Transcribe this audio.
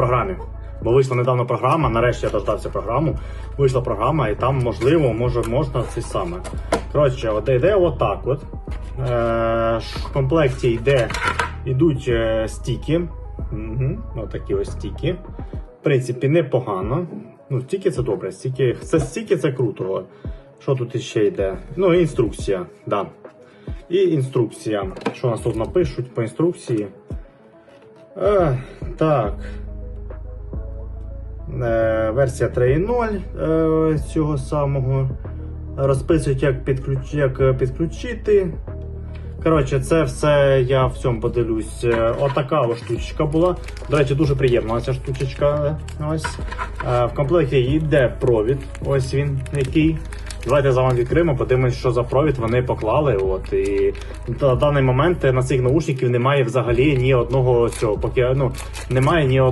програмі. Бо вийшла недавно програма, нарешті я дождався програму. Вийшла програма, і там можливо, може, можна це саме. Коротше, от йде отак. От. Е, в комплекті йде, йдуть е, стіки. Угу, отакі ось стіки. В принципі, непогано. Ну, стіки це добре. Стіки, це стіки це круто. Що тут іще йде? Ну, інструкція, да. І інструкція. Що нас тут напишуть по інструкції? Е, так. Е, версія 3.0 е, цього самого. Розписують, як, підключ... як е, підключити. Коротше, це все я в цьому поділюсь. Отака ось штучка була. До речі, дуже приємна ця штучечка. Ось. В комплекті йде провід. Ось він який. Давайте за вами відкриємо, подивимось, що за провід вони поклали. От і на даний момент на цих наушників немає взагалі ні одного цього, поки ну немає ні одного.